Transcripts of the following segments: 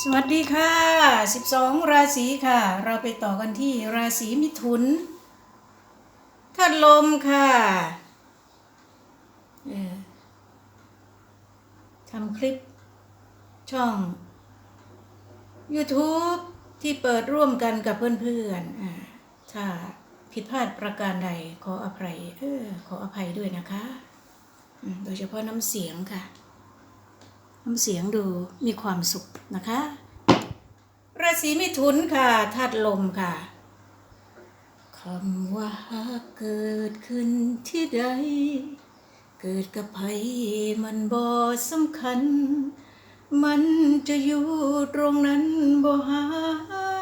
สวัสดีค่ะ 12 ราศีค่ะ เราไปต่อกันที่ราศีมิถุนธาตุลมค่ะทำคลิปช่อง YouTube ที่เปิดร่วมกันกับเพื่อนๆถ้าผิดพลาดประการใดขออภัย เออ ขออภัยด้วยนะคะ โดยเฉพาะน้ำเสียงค่ะ น้ำเสียงดูมีความสุขนะคะ ราศีมิถุนค่ะธาตุลมค่ะคำว่าเกิดขึ้นที่ใด เกิดกับใครมันบ่สำคัญ มันจะอยู่ตรงนั้นบ่หา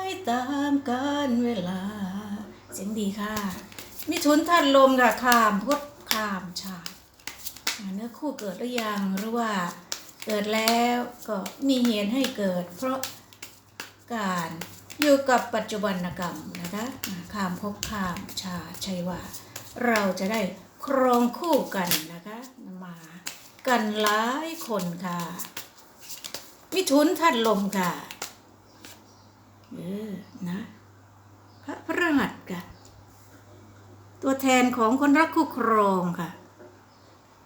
ยตามกาลเวลา เสียงดีค่ะ มิถุนธาตุลมค่ะข้ามพดข้ามชาติอ่าเนื้อคู่เกิดหรือยังหรือว่า เกิดแล้วก็มีเหตุให้เกิด เพราะการอยู่กับปัจจุบันกรรมนะคะข้ามภพข้ามชาติใช่ว่า เราจะได้ครองคู่กันนะคะมากันหลายคนค่ะมิถุนธาตุลมค่ะเออนะ พระพฤหัสค่ะ ตัวแทนของคนรักคู่ครองค่ะ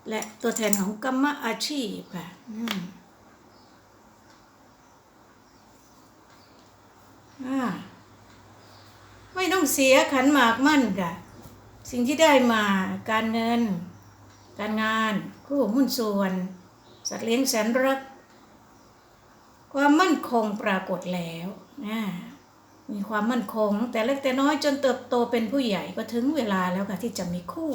และตัวแทนของกรรมอาชีพค่ะไม่ต้องเสียขันหมากมั่นค่ะ สิ่งที่ได้มาการเงิน การงาน คู่หุ้นส่วน สัตว์เลี้ยงแสนรัก ความมั่นคงปรากฏแล้วนะมีความมั่นคง แต่เล็กแต่น้อยจนเติบโตเป็นผู้ใหญ่ก็ถึงเวลาแล้วค่ะที่จะมีคู่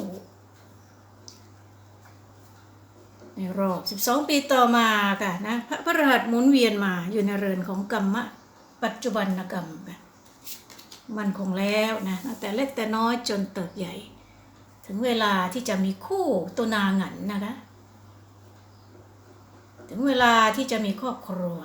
ในรอบ 12 ปีต่อมาค่ะนะพระพฤหัสหมุนเวียนมาอยู่ในเรือนของกรรมะปัจจุบันกรรมค่ะมันคงแล้วนะตั้งแต่เล็กแต่น้อยจนเติบใหญ่ ถึงเวลาที่จะมีคู่ตัวนาหงันนะคะ ถึงเวลาที่จะมีครอบครัว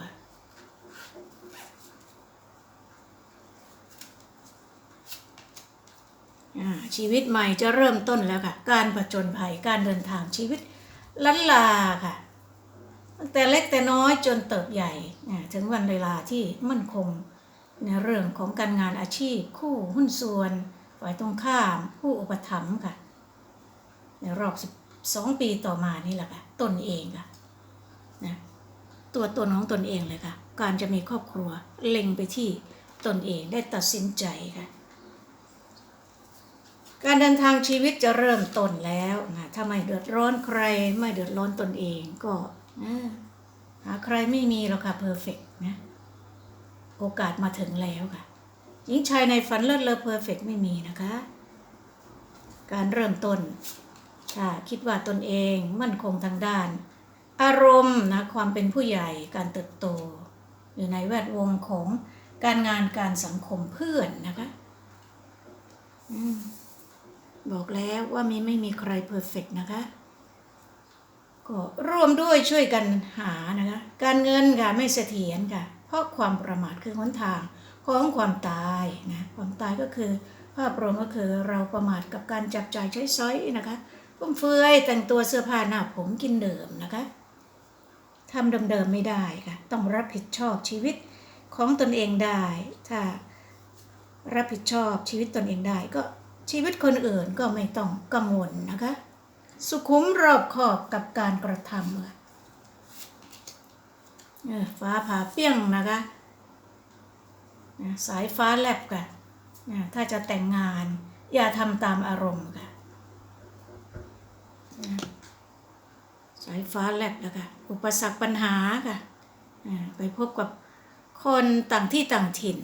ชีวิตใหม่จะเริ่มต้นแล้วค่ะ การผจญภัยการเดินทางชีวิต ลันลาค่ะ ตั้งแต่เล็กแต่น้อยจนเติบใหญ่ ถึงวันเวลาที่มั่นคง ในเรื่องของการงานอาชีพ คู่หุ้นส่วนฝ่ายตรงข้าม ผู้อุปถัมภ์ค่ะ ในรอบ 12 ปีต่อมานี่แหละค่ะตนเองค่ะนะตัวตนของตนเองเลยค่ะ การจะมีครอบครัวเล็งไปที่ตนเองได้ตัดสินใจค่ะ การเดินทางชีวิตจะเริ่มต้นแล้วนะถ้าไม่เดือดร้อนใคร ไม่เดือดร้อนตนเองก็หาใครไม่มีหรอกค่ะเพอร์เฟกนะโอกาสมาถึงแล้วค่ะหญิงชายในฝันเลิศเลอเพอร์เฟกไม่มีนะคะ การเริ่มต้นถ้าคิดว่าตนเองมั่นคงทางด้าน อารมณ์นะความเป็นผู้ใหญ่การเติบโต อยู่ในแวดวงของการงานการสังคมเพื่อนนะคะ อืม บอกแล้วว่ามีไม่มีใครเพอร์เฟกนะคะ ก็ร่วมด้วยช่วยกันหานะคะ การเงินค่ะไม่เสถียรค่ะ เพราะความประมาทคือหนทางของความตายนะความตายก็คือภาพรวมก็คือเราประมาทกับการจับจ่ายใช้สอยนะคะฟุ่มเฟือยแต่งตัวเสื้อผ้าหน้าผมกินเดิมนะคะทำเดิมๆไม่ได้ค่ะต้องรับผิดชอบชีวิตของตนเองได้ ถ้ารับผิดชอบชีวิตตนเองได้ก็ ชีวิตคนอื่นก็ไม่ต้องกังวลนะคะ สุขุมรอบขอบกับการกระทำค่ะฟ้าผ่าเปี้ยงนะคะสายฟ้าแลบค่ะนถ้าจะแต่งงานอย่าทำตามอารมณ์ค่ะสายฟ้าแลบนะคะอุปสรรคปัญหาค่ะไปพบกับคนต่างที่ต่างถิ่น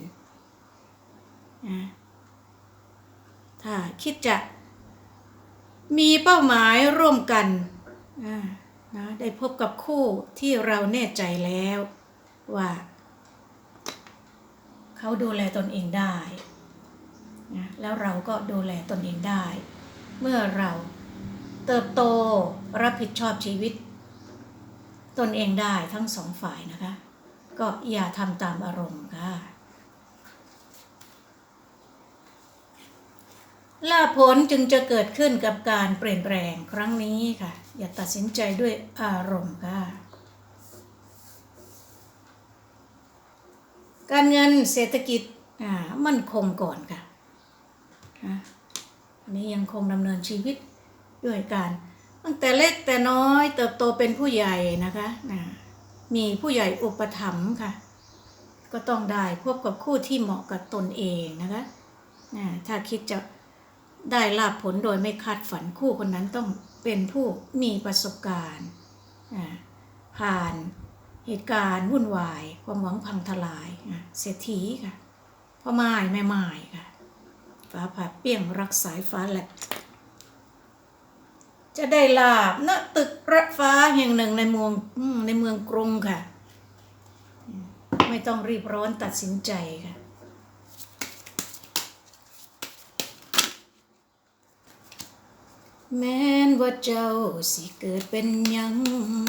นะ ถ้าคิดจะมีเป้าหมายร่วมกันนะได้พบกับคู่ที่เราแน่ใจแล้ว ว่า เขาดูแลตนเองได้นะแล้วเราก็ดูแลตนเองได้ เมื่อเราเติบโตรับผิดชอบชีวิต ตนเองได้ทั้งสองฝ่ายนะคะ ก็อย่าทำตามอารมณ์ค่ะ ลาผลจึงจะเกิดขึ้นกับการเปลี่ยนแปลงครั้งนี้ค่ะ อย่าตัดสินใจด้วยอารมณ์ค่ะ การเงินเศรษฐกิจอ่ามั่นคงก่อนค่ะนะอันนี้ยังคงดำเนินชีวิตด้วยการตั้งแต่เล็กแต่น้อยเติบโตเป็นผู้ใหญ่นะคะนะมีผู้ใหญ่อุปถัมภ์ค่ะ ก็ต้องได้พบกับคู่ที่เหมาะกับตนเองนะคะนะถ้าคิดจะ ได้ลาบผลโดยไม่คาดฝันคู่คนนั้นต้องเป็นผู้มีประสบการณ์ ผ่านเหตุการณ์วุ่นวาย ความหวังพังทลายเศรษฐีค่ะพ่อไม้แม่ไม้ค่ะฟ้าผ่าเปี้ยงรักสายฟ้าแลบจะได้ลาบณตึกระฟ้าแห่งหนึ่งในเมืองในเมืองกรุงค่ะ ไม่ต้องรีบร้อนตัดสินใจค่ะ แม้นว่าเจ้าสิเกิดเป็นยัง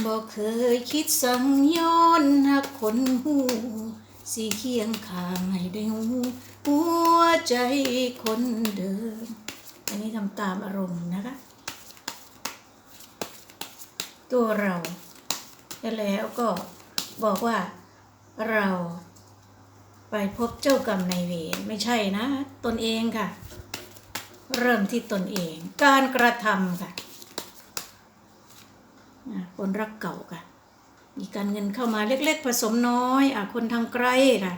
บ่เคยคิดสั่งย้อนหักคนหูสิเคียงข้างให้ได้หูหัวใจคนเดิม อันนี้ทำตามอารมณ์นะคะ ตัวเราแล้วก็บอกว่าเราไปพบเจ้ากรรมนายเวรไม่ใช่นะ ตนเองค่ะ เริ่มที่ตนเอง การกระทำค่ะคนรักเก่าค่ะ มีการเงินเข้ามาเล็กๆ ผสมน้อยอคนทางไกลค่ะ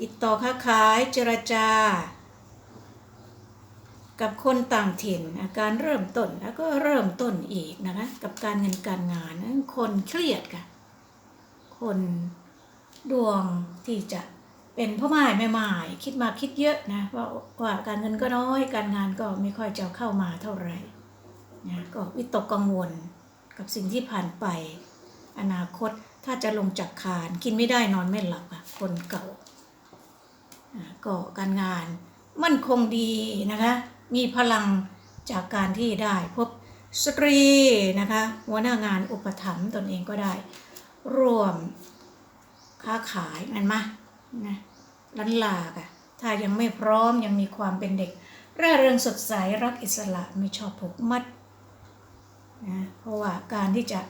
ติดต่อค้าขายเจรจา กับคนต่างถิ่นอะการเริ่มต้นแล้วก็เริ่มต้นอีกนะคะ กับการเงินการงานคนเครียดค่ะ คนดวงที่จะ เป็นพ่อไม้แม่ไม้คิดมากคิดเยอะนะว่าว่าการเงินก็น้อยการงานก็ไม่ค่อยจะเข้ามาเท่าไหร่นะก็วิตกกังวลกับสิ่งที่ผ่านไป อนาคตถ้าจะลงจากคานกินไม่ได้นอนไม่หลับอะคนเก่าอะก็การงานมั่นคงดีนะคะมีพลังจากการที่ได้พบสตรีนะคะหัวหน้างานอุปถัมภ์ตนเองก็ได้ ร่วมค้าขายนั่นมานะ ลันลาค่ะ ถ้ายังไม่พร้อมยังมีความเป็นเด็กร่าเริงสดใสรักอิสระไม่ชอบผูกมัดนะเพราะว่าการที่จะ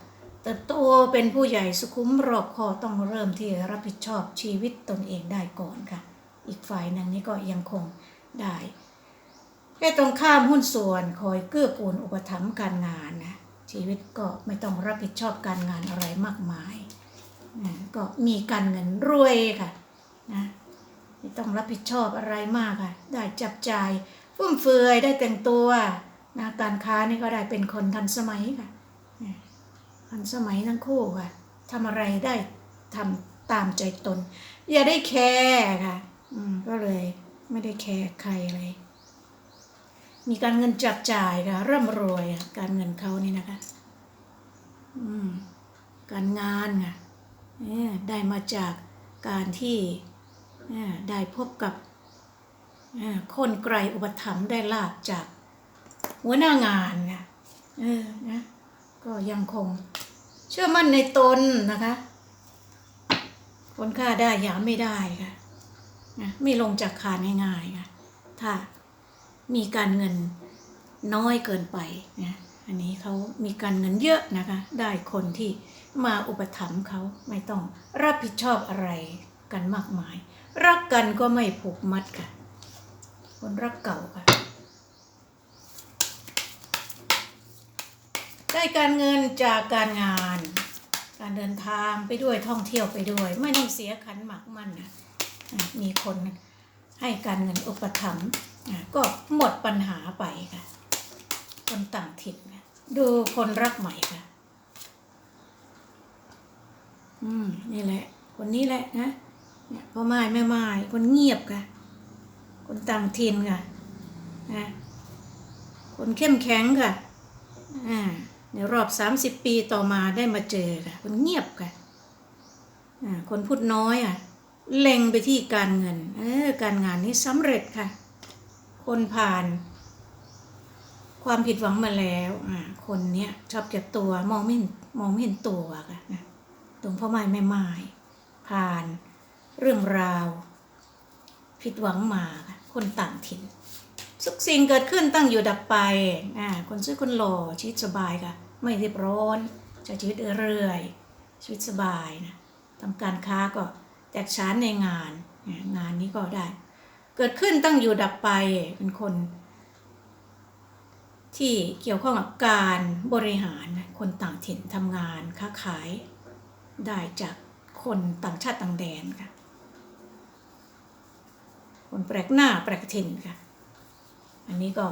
เติบโตเป็นผู้ใหญ่สุขุมรอบคอบต้องเริ่มที่รับผิดชอบชีวิตตนเองได้ก่อนค่ะ อีกฝ่ายหนึ่งนี่ก็ยังคงได้แค่ตรงข้ามหุ้นส่วนคอยเกื้อกูลอุปถัมภ์การงานนะชีวิตก็ไม่ต้องรับผิดชอบการงานอะไรมากมายนะก็มีการเงินรวยค่ะนะ ไม่ต้องรับผิดชอบอะไรมากค่ะ ได้จับจ่ายฟุ่มเฟือยได้แต่งตัวนะการค้านี่ก็ได้เป็นคนทันสมัยค่ะทันสมัยทั้งคู่ค่ะทำอะไรได้ทำตามใจตน อย่าได้แคร์ค่ะอืมก็เลยไม่ได้แคร์ใครเลยมีการเงินจับจ่ายค่ะร่ำรวยอะการเงินเขานี่นะคะอืมการงานค่ะได้มาจากการที่ ได้พบกับคนไกลอุปถัมภ์ได้ลาบจากหัวหน้างานค่ะเออนะก็ยังคงเชื่อมั่นในตนนะคะคนค่าได้ยามไม่ได้ค่ะนะไม่ลงจากคานง่ายๆค่ะถ้ามีการเงินน้อยเกินไปนะอันนี้เขามีการเงินเยอะนะคะ ได้คนที่มาอุปถัมภ์เขาไม่ต้องรับผิดชอบอะไร กันมากมาย รักกันก็ไม่ผูกมัดค่ะ คนรักเก่าค่ะ ได้การเงินจากการงาน การเดินทางไปด้วยท่องเที่ยวไปด้วย ไม่ต้องเสียขันหมากมันนะอะมีคนให้การเงินอุปถัมภ์อะก็หมดปัญหาไปค่ะ คนต่างถิ่นนะดูคนรักใหม่ค่ะ อืม นี่แหละ คนนี้แหละนะ พ่อไม้แม่ไม้คนเงียบค่ะ คนต่างถิ่นค่ะนะคนเข้มแข็งค่ะอ่าในรอบสามสิบปีต่อมาได้มาเจอค่ะ คนเงียบค่ะอ่าคนพูดน้อยอะเล็งไปที่การเงินเออการงานนี้สำเร็จค่ะ คนผ่าน ความผิดหวังมาแล้วอ่าคนเนี้ยชอบเก็บตัวมองไม่เห็นมองไม่เห็นตัวค่ะตรงพ่อไม้แม่ไม้ผ่าน เรื่องราว ผิดหวังมาค่ะคนต่างถิ่นสุกสิ่งเกิดขึ้นตั้งอยู่ดับไปอ่าคนซื้อคนหล่อชีวิตสบายค่ะ ไม่รีบร้อนใช้ชีวิตเรื่อยชีวิตสบายนะทำการค้าก็แตกฉานในงาน งานนี้ก็ได้ เกิดขึ้นตั้งอยู่ดับไปเป็นคน ที่เกี่ยวข้องกับการบริหารคนต่างถิ่นทำงานค้าขายได้จากคนต่างชาติต่างแดนค่ะ คนแปลกหน้าแปลกถิ่นค่ะ อันนี้ก็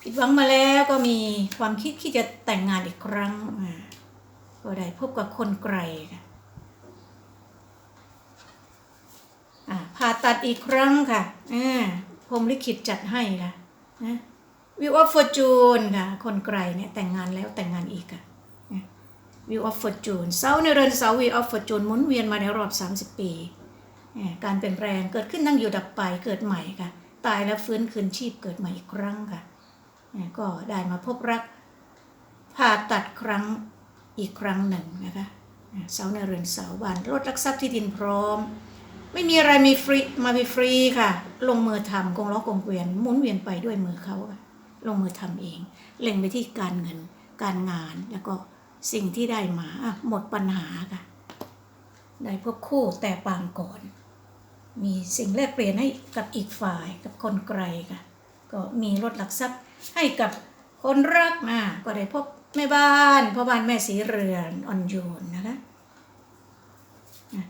ผิดหวังมาแล้วก็มีความคิดที่จะแต่งงานอีกครั้ง ก็ได้พบกับคนไกลค่ะอ่าผ่าตัดอีกครั้งค่ะอ่าพรมลิขิตจัดให้ค่ะนะวิวออฟฟอร์จูนค่ะ คนไกลเนี่ยแต่งงานแล้วแต่งงานอีกค่ะวิวออฟฟอร์จูนเสาในเรือนเสาวิวออฟฟอร์จูนหมุนเวียนมาในรอบ 30 ปี การเปลี่ยนแปลงเกิดขึ้นตั้งอยู่ดับไปเกิดใหม่ค่ะ ตายแล้วฟื้นคืนชีพเกิดใหม่อีกครั้งค่ะ ก็ได้มาพบรักผ่าตัดครั้งอีกครั้งหนึ่งนะคะเสาในเรือนเสาบ้านรถรักทรัพย์ที่ดินพร้อม ไม่มีอะไรมีฟรีมามีฟรีค่ะ ลงมือทำกงล้อกงเกวียนหมุนเวียนไปด้วยมือเขาค่ะลงมือทำเอง เล็งไปที่การเงินการงานแล้วก็สิ่งที่ได้มาหมดปัญหาค่ะ ได้พบคู่แต่ปางก่อน มีสิ่งแลกเปลี่ยนให้กับอีกฝ่ายกับคนไกลค่ะ ก็มีรถหลักทรัพย์ให้กับคนรักนะก็ได้พบแม่บ้านพ่อบ้านแม่สีเรือนอ่อนโยนนะคะ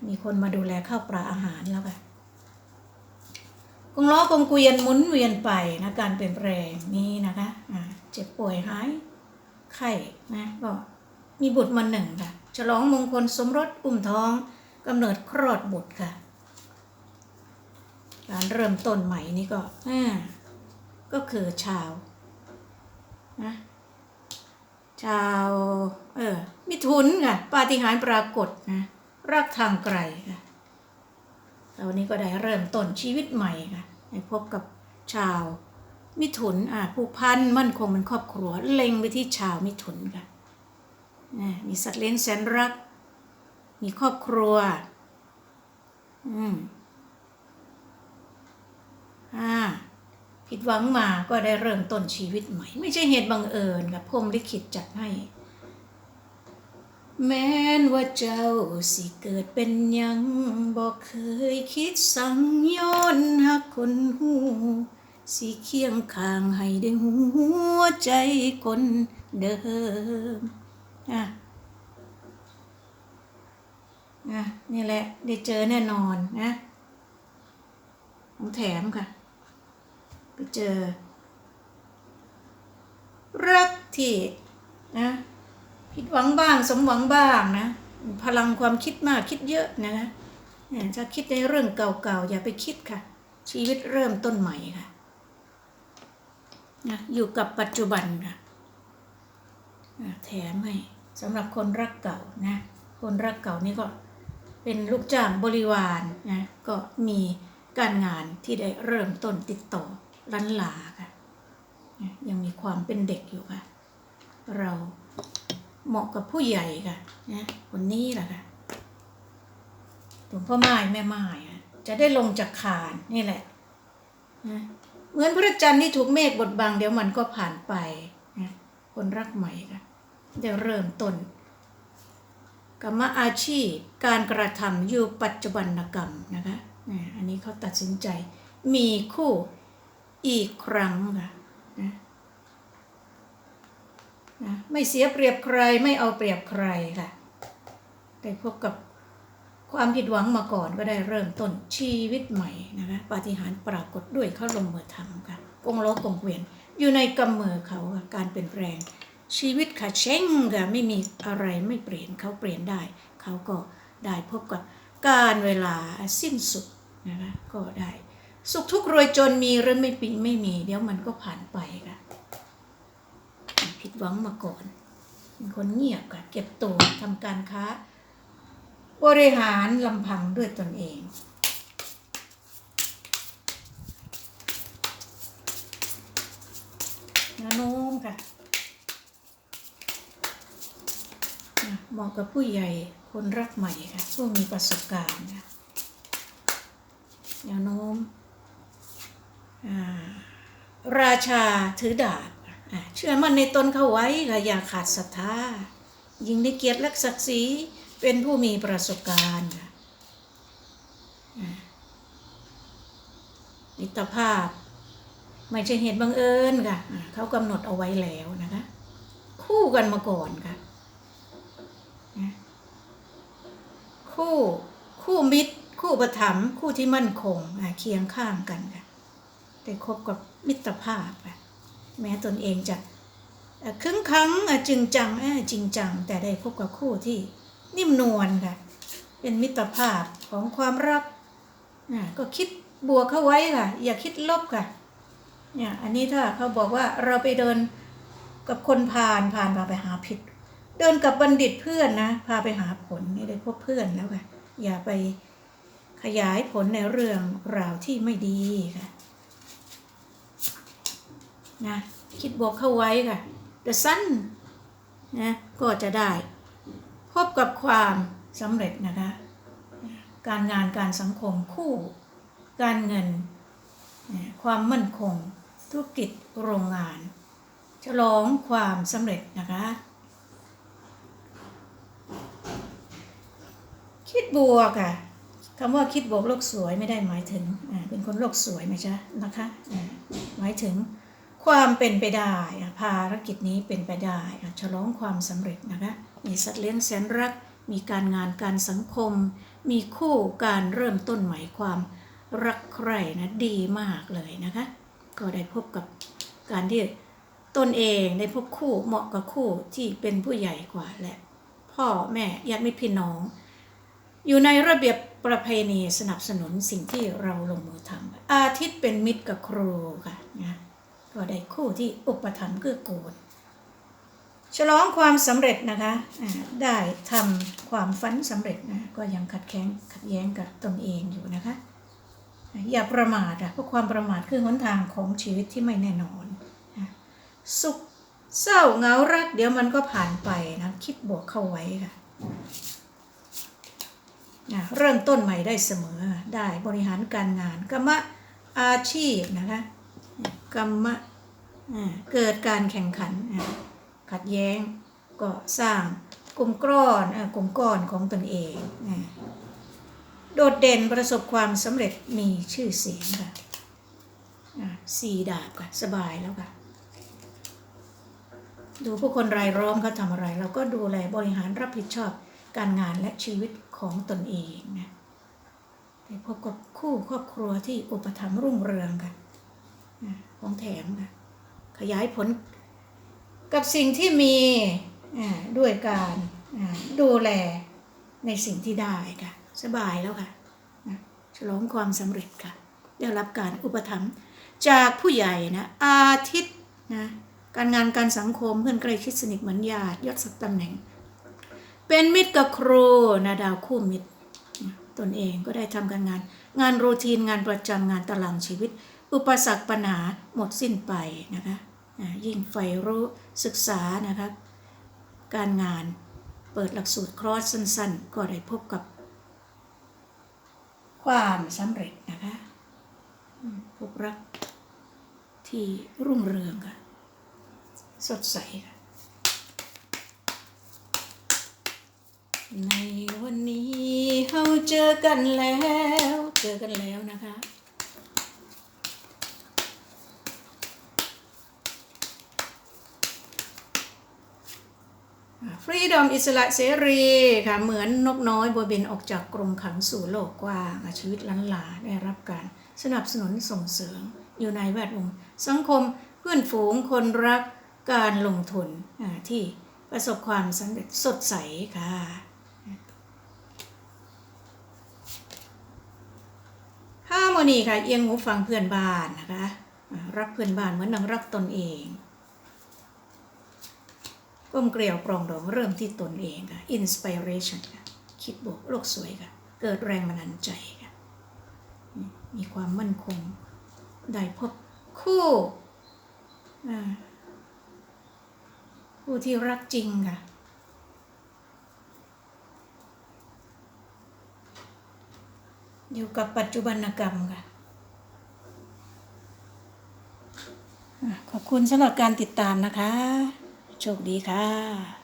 มีคนมาดูแลข้าวปลาอาหารแล้วค่ะกงล้อกงเกวียนหมุนเวียนไปนะการเปลี่ยนแปลงนี้นะคะอะเจ็บป่วยหายไข้นะก็มีบุตรมาหนึ่งค่ะ ฉลองมงคลสมรสอุ้มท้องกำเนิดคลอดบุตรค่ะ การเริ่มต้นใหม่นี่ก็อ่าก็คือชาวนะชาวเออมิถุนค่ะปาฏิหาริย์ปรากฏนะรักทางไกลค่ะแล้ววันนี้ก็ได้เริ่มต้นชีวิตใหม่ค่ะได้พบกับชาวมิถุนอ่าผูกพันมั่นคงเป็นครอบครัวเล็งไปที่ชาวมิถุนค่ะนะมีสัตว์เลี้ยงแสนรัก มีครอบครัว อืม อ่าผิดหวังมาก็ได้เริ่มต้นชีวิตใหม่ ไม่ใช่เหตุบังเอิญกับพรมลิขิตจัดให้ แม้นว่าเจ้าสิเกิดเป็นยังบอกเคยคิดสั่งย้อนหักคนหูสิเคียงข้างให้ได้หัวใจคนเดิมอะอะนี่แหละ ได้เจอแน่นอนนะของแถมค่ะ ไปเจอ รักที่นะผิดหวังบ้างสมหวังบ้างนะพลังความคิดมากคิดเยอะนะคะเนี่ยถ้าคิดในเรื่องเก่าๆอย่าไปคิดค่ะ ชีวิตเริ่มต้นใหม่ค่ะนะอยู่กับปัจจุบันค่ะอะแถมให้สำหรับคนรักเก่านะคนรักเก่านี่ก็เป็นลูกจ้างบริวารนะก็มีการงานที่ได้เริ่มต้นติดต่อ ลันหลาค่ะ ยังมีความเป็นเด็กอยู่ค่ะ เราเหมาะกับผู้ใหญ่ค่ะนะคนนี้แหละค่ะหลวงพ่อไม้แม่ไม้จะได้ลงจากคานนี่แหละนะเหมือนพระจันทร์ที่ถูกเมฆบดบังเดี๋ยวมันก็ผ่านไปนะคนรักใหม่ค่ะได้เริ่มต้นกรรมอาชีพการกระทำอยู่ปัจจุบันกรรมนะคะอันนี้เขาตัดสินใจมีคู่ อีกครั้งค่ะนะนะไม่เสียเปรียบใครไม่เอาเปรียบใครค่ะได้พบกับความผิดหวังมาก่อนก็ได้เริ่มต้นชีวิตใหม่นะคะปาฏิหาริย์ปรากฏด้วยเขาลงมือทำค่ะกงล้อกงเกวียนอยู่ในกำมือเขาค่ะการเปลี่ยนแปลงชีวิตค่ะเช่งค่ะไม่มีอะไรไม่เปลี่ยนเขาเปลี่ยนได้ เขาก็ได้พบกับการเวลาสิ้นสุดนะคะก็ได้ สุขทุกข์รวยจนมีหรือไม่ปีไม่มี เดี๋ยวมันก็ผ่านไปค่ะ ผิดหวังมาก่อนเป็นคนเงียบค่ะเก็บตัวทำการค้า บริหารลำพังด้วยตนเองแนวโน้มค่ะเหมาะกับผู้ใหญ่คนรักใหม่ค่ะผู้มีประสบการณ์ค่ะแนวโน้ม ราชาถือดาบเชื่อมั่นในตนเขาไว้ค่ะอย่าขาดศรัทธายิงในเกียรติและศักดิ์ศรีเป็นผู้มีประสบการณ์มิตรภาพ ไม่ใช่เหตุบังเอิญค่ะเขากำหนดเอาไว้แล้วนะคะ คู่กันมาก่อนค่ะคู่คู่มิตร คู่ประถมคู่ที่มั่นคงเคียงข้างกันค่ะ ได้คบกับมิตรภาพค่ะแม้ตนเองจะครึ่งครั้งอะจึงจังเอ้อจริงจัง แต่ได้พบกับคู่ที่นิ่มนวลค่ะ เป็นมิตรภาพของความรักอ่าก็คิดบวกเข้าไว้ค่ะ อย่าคิดลบค่ะเนี่ยอันนี้ถ้าเขาบอกว่าเราไปเดินกับคนผ่านผ่านพาไปหาผิด เดินกับบัณฑิตเพื่อนนะ พาไปหาผลนี่ได้พบเพื่อนแล้วค่ะ อย่าไปขยายผลในเรื่องราวที่ไม่ดีค่ะ นะคิดบวกเข้าไว้ค่ะ The Sun นะก็จะได้ พบกับความสำเร็จนะคะ การงานการสังคมคู่ การเงิน ความมั่นคง ธุรกิจโรงงาน ฉลองความสำเร็จนะคะ คิดบวกอะคำว่าคิดบวกโลกสวยไม่ได้หมายถึงเป็นคนโลกสวยไหมจ๊ะนะคะหมายถึง ความเป็นไปได้ภารกิจนี้เป็นไปได้ฉลองความสำเร็จนะคะมีสัตว์เลี้ยงแสนรัก มีการงานการสังคม มีคู่การเริ่มต้นใหม่ความรักใคร่นะดีมากเลยนะคะ ก็ได้พบกับการที่ตนเองได้พบคู่เหมาะกับคู่ที่เป็นผู้ใหญ่กว่าและ พ่อแม่ญาติมิตรพี่น้อง อยู่ในระเบียบประเพณีสนับสนุนสิ่งที่เราลงมือทำอาทิตย์เป็นมิตรกับครูค่ะนะ ก็ได้คู่ที่อุปถัมภ์เกื้อกูลฉลองความสำเร็จนะคะได้ทำความฝันสำเร็จนะก็ยังขัดแย้งขัดแย้งกับตนเองอยู่นะคะ อย่าประมาทอะเพราะความประมาทคือหนทางของชีวิตที่ไม่แน่นอน สุขเศร้าเหงารัก เดี๋ยวมันก็ผ่านไปนะคิดบวกเข้าไว้ค่ะนะเริ่มต้นใหม่ได้เสมอได้บริหารการงานกรรมะอาชีพนะคะ กรรมะเกิดการแข่งขัน ขัดแย้งก็สร้างกลุ่มก้อนกลุ่มก้อนของตนเอง โดดเด่นประสบความสำเร็จมีชื่อเสียงค่ะสี่ดาบค่ะสบายแล้วค่ะ ดูผู้คนรายล้อมเขาทำอะไร เราก็ดูแลบริหารรับผิดชอบการงานและชีวิตของตนเองนะได้พบกับคู่ครอบครัวที่อุปถัมภ์รุ่งเรืองค่ะ ของแถมค่ะ ขยายผลกับสิ่งที่มีด้วยการดูแลในสิ่งที่ได้ค่ะ สบายแล้วค่ะฉลองความสำเร็จค่ะ ได้รับการอุปถัมภ์จากผู้ใหญ่นะ อาทิตย์นะการงานการสังคมเพื่อนใกล้ชิดสนิทเหมือนญาติยศศักดิ์ตำแหน่ง เป็นมิตรกับครูนะดาวคู่มิตร ตนเองก็ได้ทำการงาน งานโรทีนงานประจำงานตารางชีวิต อุปสรรคปัญหาหมดสิ้นไปนะคะยิ่งใฝ่รู้ศึกษานะคะการงานเปิดหลักสูตรครอสสั้นๆ ก็ได้พบกับ ความสำเร็จนะคะพบรักที่รุ่งเรืองค่ะ สดใสค่ะในวันนี้เราเจอกันแล้ว เจอกันแล้วนะคะ ฟรีดอมอิสระเสรีค่ะเหมือนนกน้อยบัวบินออกจากกรงขังสู่โลกกว้างชีวิตล้านลาได้รับการสนับสนุนส่งเสริมอยู่ในแวดวงสังคมเพื่อนฝูงคนรักการลงทุนที่ประสบความสำเร็จสดใสค่ะ ฮาร์โมนีค่ะ เอียงหูฟังเพื่อนบ้านนะคะอะรักเพื่อนบ้านเหมือนนังรักตนเอง ก้มเกลียวปรองดองเริ่มที่ตนเองค่ะ inspiration ค่ะคิดบวกโลกสวยค่ะ เกิดแรงบันดาลใจค่ะ มีความมั่นคง ได้พบคู่คู่ที่รักจริงค่ะ อยู่กับปัจจุบันกรรมค่ะขอบคุณสำหรับการติดตามนะคะ โชคดีค่ะ